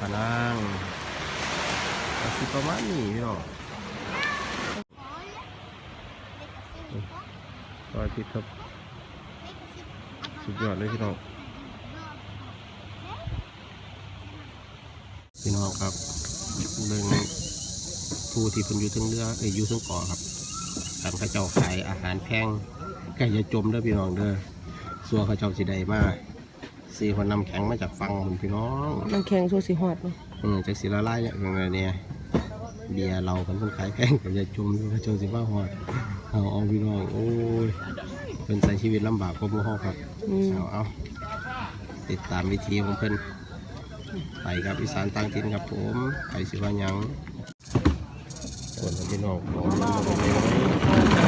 พะนางก็สิประมาณนี้พี่น้องซอยติดครับ สุดยอดเลยพี่น้อง พี่น้องครับเบิ่งผู้ที่เพิ่นอยู่เทั้งเรือเอ้ยอยู่เทั้งเกาะครับทางเข้าเจ้าขายอาหารแพงใกล้จะจมเด้อพี่น้องเด้อสัวเข้าเจ้าสิได้มา สีคนนำแข็งมาจากฟังคุณพี่น้องน้ำแข็งโซสีฮอดเนาะอืมจากสีละลายเนี่ยเป็นไงเนี่ยเบียร์เราเป็นคนขายแพงกับยาจุ่มอยู่กระโจนสิบ้าหอดเอาเอาพี่น้องโอ้ยเป็นใส่ชีวิตลำบากกว่าหมู่เฮาครับอืมเอาเอาติดตามวิธีของเพิ่นไปครับอีสานต่างถิ่นครับผมไปสิว่าหยังส่วนพี่น้องของมันก็เป็นไง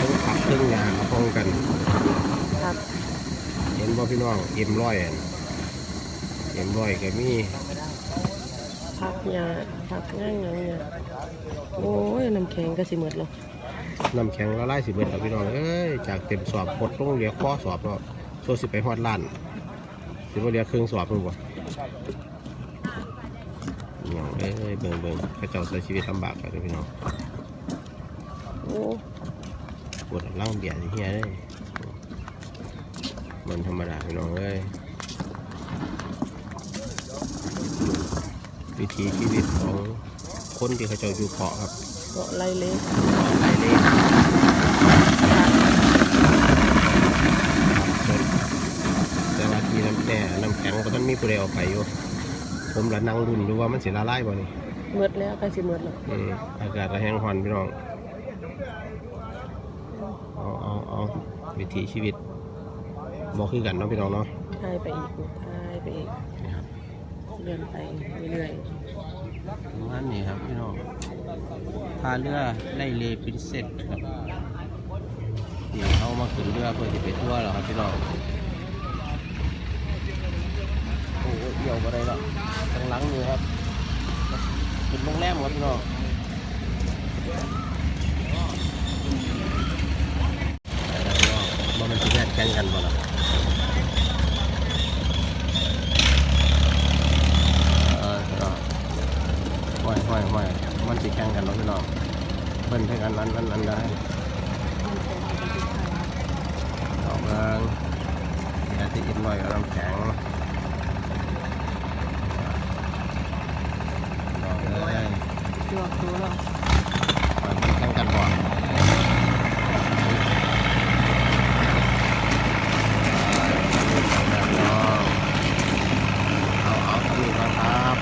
ต้องขับเครื่องยางมาป้องกัน ครับ เห็นว่าพี่น้อง เอ็มร้อยอะเอ็มร้อยก็มีพักยาพักง่ายงายาโอ้ยน้ำแข็งก็สิหมดแล้วน้ำแข็งละลายสิเบิดแล้วพี่น้องเอ้ยจากเต็มสอบหดลงเหลือข้อสอบแล้วโซสิไปฮอดล้านสิว่าเหลือครึ่งสอบเพิ่นบ่อย่างเอ้ยเบิ่งเบิ่งเขาเจ้าใช้ชีวิตลำบากกันเลยพี่น้องโอ้ปวดร่างเบียดเฮียเลย มันธรรมดาพี่น้องเอ้ยวิถีชีวิตของคนที่เขาเจ้าอยู่เกาะครับเกาะไรเล็กไปเลยแต่ว่าที่น้ำแต่น้ำแข็งก็ต้องมีผู้ใดเอาไปอยู่ ผมละนั่งรุ่นดูว่ามันสิละลายบ่นี่หมดแล้วใกล้สิหมดแล้วอืมอากาศระแหงฮอนพี่น้อง เอาเอาเอาวิถีชีวิต บอกคือกันเนาะพี่น้องเนาะทายไปอีกทายไปอีกนี่ครับเดินไปเรื่อยประมาณนี้ครับพี่น้องพาเรือไล่เลปินเซตครับเดี๋ยวเขามาขึ้นเรือเพื่อจะไปทั่วแล้วครับพี่น้องโอ้โหเดี่ยวอะไรล่ะทางหลังนี่ครับเป็นโรงแรมครับพี่น้องบ่มันสิแยกแข่งกันบ่ล่ะเออพี่น้องห้อยห้อยห้อย มันสิแข่งกันเนาะพี่น้องเพิ่นให้กันอันอันอันได้ออกเริงเดี๋ยวที่อินหน่อยกับน้ำแข็งบอกเลยๆจวกตัวแล้วมันแข่งกันบ่เอาเอาสนุกนะครับ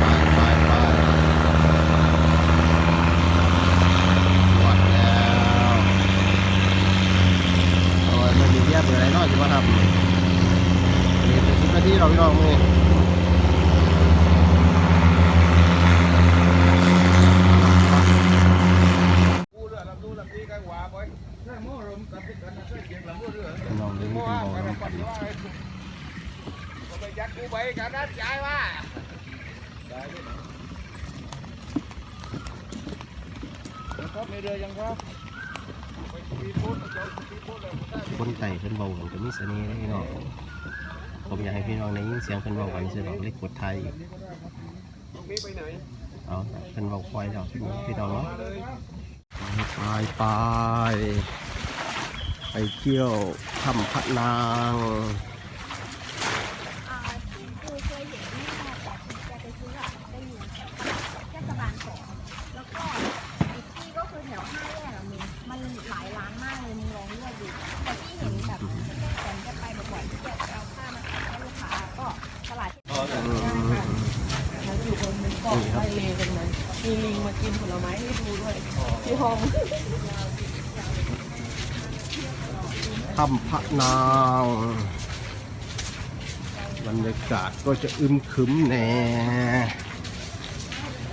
ไปไปไปหมดแล้วโอ้ยมันมีเรียบเลยเนาะจิว่าครับ นี่เป็นสิบนาทีเราพี่น้องนี่ กู้เรือลำดูลำดีกั นหวาไปนั่นโม่ลมกับติดกันช่วยเสียงดูเรือพี่องเลยโม่พี่ว่าน้องกันน้ปัดว่าก็ไปยัดกูไปกันนัดย้ายว่าครับในเรือยังครับคนไต่เพิ่นเบากันก็มีเน่ห์นะพี่น้องผมอยากให้พี่น้องได้ยินเสียงเพิ่นเบากันเสียดอกเล็กกดไทยตรงนี้ไปไหนเอาเพิ่นเบาควายดอกพี่น้องเนาะมาเลย ไปไปไปเที่ยวถ้ำพระนาง อ่าคือเคยเห็นที่มาจากแกไปซื้ออะได้อยู่เทศบาลสองแล้วก็อีกที่ก็คือแถวห้าแยกอะมินมันหลายร้านมากเลยมึงลองเลือกดูแต่ที่เห็นแบบแฟนจะไปบ่อยๆที่จะเอาผ้ามาขายให้ลูกค้าก็ตลาดที่ อืม แล้วอยู่บนเกาะไรเลกันไห มมีลิงมากินผลไม้ให้ดูด้วยที่ห้องถ้ำพระนางบรรยากาศก็จะอึมครึมแน่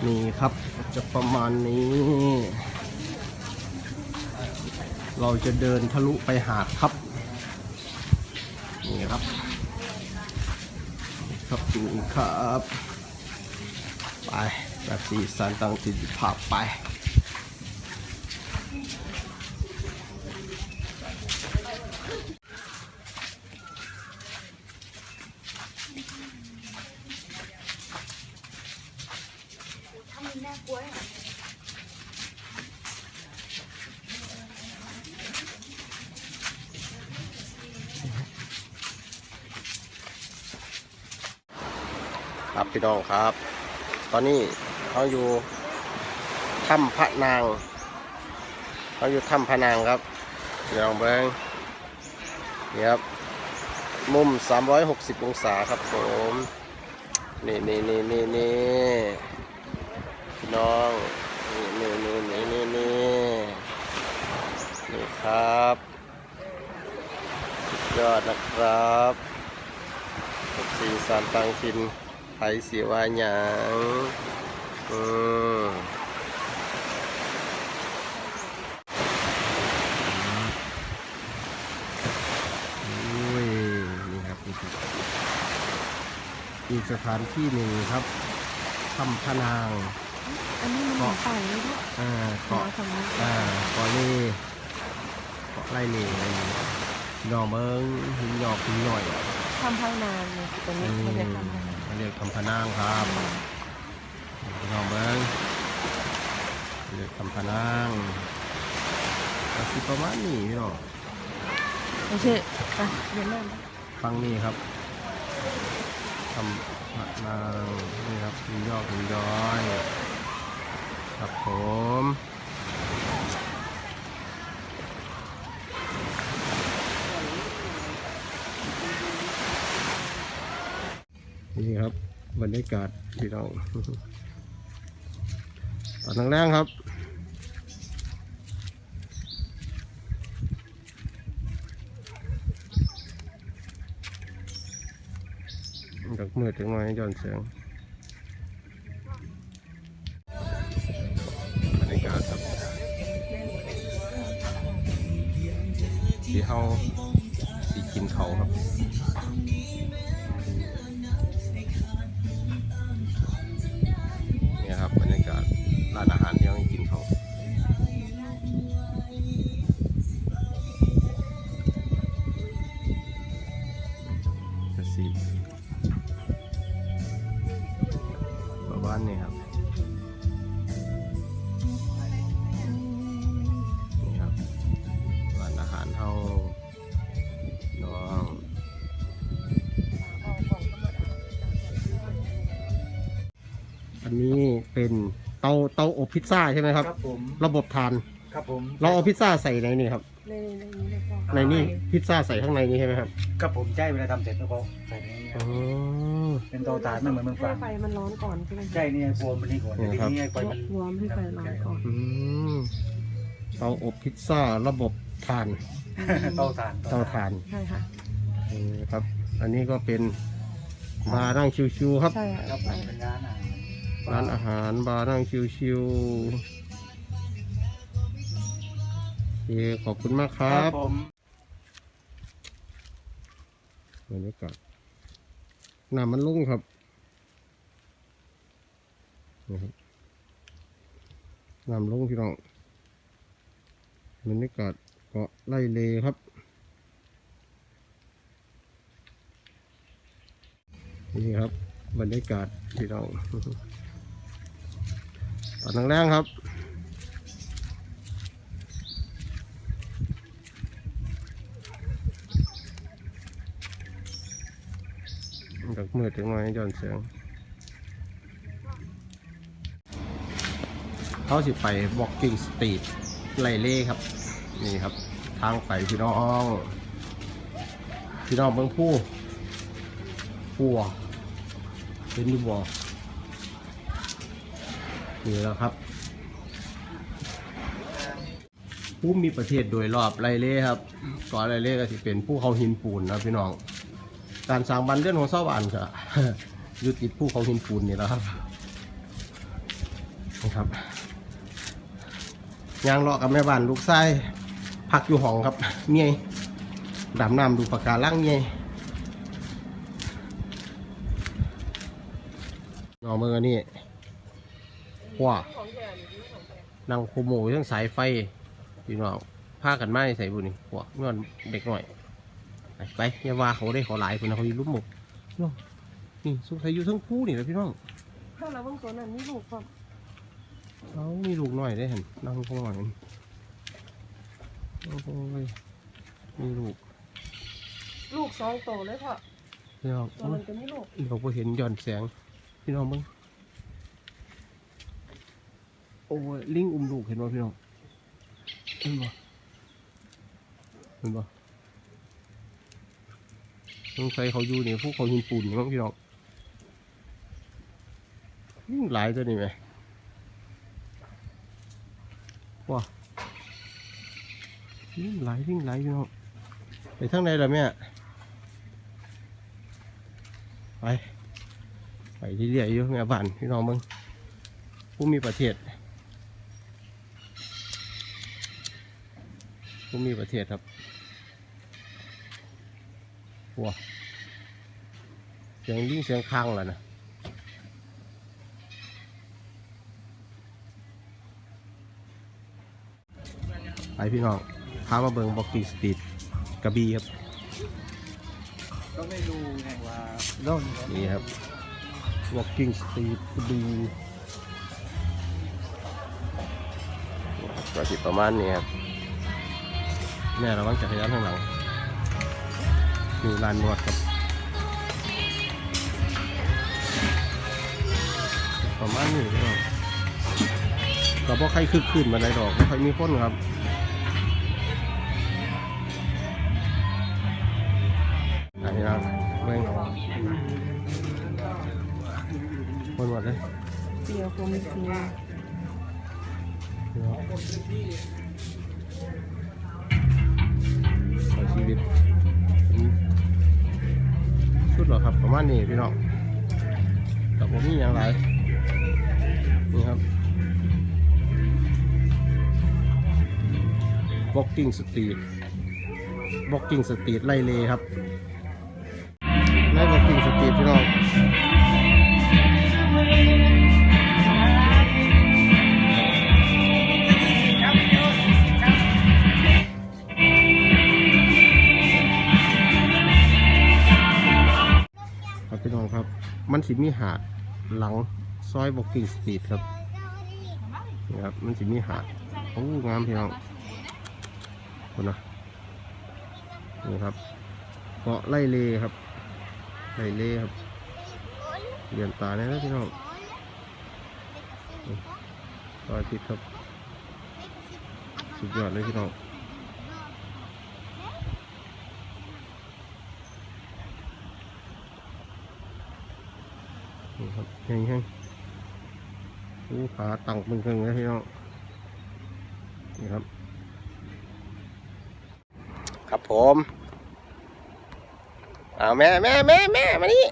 นี่ครับจะประมาณนี้ เราจะเดินทะลุไปหาดครับ นี่ครับนี่ครับนี่ครับ ไปแบบสีสันต่างติดภาพไปครับพี่น้องครับ ตอนนี้เขาอยู่ถ้ำพระนางเขาอยู่ถ้ำพระนางครับพี่น้องเบิ้งนี่ครับ มุม 360 องศาครับผม นี่นี่นี่นี่นี่พี่น้อง นี่นี่นี่นี่นี่นี่นี่ครับสุดยอดนะครับสีสานตังทิน ผสีวาหยางอืมอุ้ยนี่ครับนี่ครับอีกสถานที่หนึ่งครับถ้ำพะนาง อันนี้มันหมูป่าเลยด้วยอ่าขอเกาะสำนักอ่าเกาะเล่เกาะไล่เล่อะไรอย่างเงี้ยหน่อเบิ้งหินหยอกหินหน่อยอะทำพังนานเนี่ยตรงอืนี้มเขาเรียกทำพังนาน เขาเรียกคำพะนางครับหน่อเบิ้งเรียกคำพะนางก็สิประมาณนี้พี่น้องโอเคไปเรียนเริ่มฟังนี่ครับคำพะนางนี่ครับหินหยอกหินย้อยครับผม นี่ครับบรรยากาศพี่น้องตอนแรงครับดอกมืดถึงหน่อยย้อนเสียง อันนี้เป็นเตาเตาอบพิซซ่าใช่ไหมครับ ครับผมระบบทาน ครับผมเราเอาพิซซ่าใส่ในนี่ครับ ในในนี้เลยก็ในนี่พิซซ่าใส่ข้างในนี้ใช่ไหมครับครับผมใช่เวลาทำเสร็จแล้วก็ใส่ในนี้อ๋อ เป็นเตาถ่านไม่เหมือนมันให้ฟังไฟมันร้อนก่อนใช่ไหมใช่เนี่ยโฟมมันนี่ก่อนเนี่ยครับทีนี้ไฟมันวอร์มให้ไฟร้อนก่อนอืมเตาอบพิซซ่าระบบทานเตาถ่านเตาทานใช่ค่ะนี่ครับ อันนี้ก็เป็นบาร์นั่งชิวๆครับ ใช่ครัค่ะบผมเป็นร้านอาหา รร้านอาหารบาร์นั่งชิวๆโอเคขอบคุณมากคครัรับบผมบรรยากาศน้ำมันลุ่งครับนี่ครับน้ำลุ่งพี่น้องบรรยากาศเกาะไล่เลครับ นี่ครับ บรรยากาศพี่น้อง ตอนแรงครับดอกมืดถึงหน่ยย้อนเสียงเขาสิไป walking street ไลเล่ครับ นี่ครับ ทางไปพี่น้อง พี่น้องเบิ่งผู้ผู้เป็นอยู บอแล้วครับผู้มีประเทศโดยรอบไล่เล่ครับก่อนไล่เล่ก็สิเป็นผู้เขาหินปูนนะพี่น้อง การสร้างบ้านเรื่อนของชาวบ้านก็ยู่ติดภูเขาหินปูนนี่แล้วครับนะครับยางเลาะกับแม่บ้านลูกไส้พักอยู่ห้องครับเมียดำน้ำดูปากการังเมียนอมือนี่ ว้านั่งโคโมอยู่ทั้งสายไฟพี่น้องพากันไม้ใส่บุนี่หัวเมื่อเด็กหน่อยไปไปอย่าว่าเขาได้ขอหลายคนนะเขาอยู่ลุ่มหมกน้องนี่สงสัยอยู่ทั้งคู่นี่แหละพี่น้องถ้าเราเบิ่งตัวนั้นนี่ลูกก็เขามีลูกหน่อยได้เห็นนั่งข้างหลังโอ้โหยมีลูก ลูกสองโตเลยพ่อพี่น้องตัวมันจะไม่ลูกเราพอเห็นย้อนแสงพี่น้องมึง โอ้ยลิงอุ้มลูกเห็นบ่พี่น้องเห็นบ่เห็นบ่สงสัยเขาอยู่นี่พวกเขาหินปูนมั้งพี่น้องยิ่งหลายตัวนี่ไหมว้ายิ่งหลายยิ่งหลายพี่น้องไปทางไหนล่ะแม่ไปไปที่เรียอยู่แม่บ้านพี่น้องมึงผู้มีประเทศ ผู้มีประเทศครับว้าเสียงลิงเสียงค้างแล้วนะไปพี่น้องพามาเบิงบ็อกกิ้งสตรีทกระบี่ครับก็ไม่รู้ไงว่าร่องนี่ครับ walking street ดูก็สิประมาณนี้ครับ แม่ระวังจักรยานข้างหลังอยู่ลานนวดครับ ประมาณนี้ก็ก็บ่อใครคึกคืนมาในดอกบ่ค่อยมีคนครับอันนี้ครับเบิ่งคนหมดเลยเปียวคมเสียขอ ชีวิตอืมชุดเหรอครับประมาณนี้พี่น้องแต่ผมมีอย่างไรนี่ครับ walking street walking street ไล่เลครับไล่ walking street พี่น้องครับพี่น้อง น้องครับ มันสิมีหาดหลังซอยบอกกิ้งสตรีทครับนี่ครับ มันสิมีหาดโอ้งามพี่น้องคนนะนี่ครับเกาะไล่เลครับไล่เลครับเรียนตาเนี่ยนะพี่น้องซอยติดครับสุดยอดเลยพี่น้อง นี่ครับแห้งแห้งๆอู้ขาตั้งเป็นเครื่องเลยพี่น้องนี่ครับ ครับผมอ้าแม่แม่แม่แม่มานี่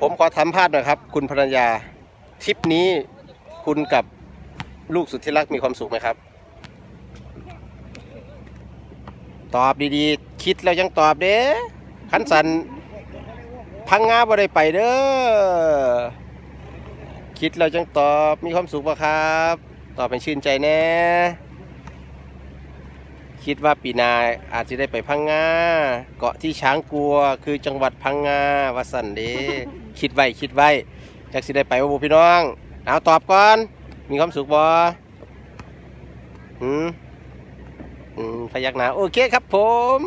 ผมขอทำพาดหน่อยครับ คุณภรรยาทริปนี้คุณกับลูกสุดที่รักมีความสุขไหมครับ ตอบดีๆ คิดแล้วยังตอบเด้ขันสัน พังงาบ่ได้ไปเด้อ คิดเราจังตอบ มีความสุขปะครับ ตอบเป็นชื่นใจแน่ คิดว่าปีนาอาจจะได้ไปพังงา เกาะที่ช้างกลัวคือจังหวัดพังงาวาสันเดคิดไว้คิดไว้จากสิได้ไปว่าบุพี่น้อง เอาตอบก่อน มีความสุขบ่หืม อืมพยักหน้าโอเคครับผม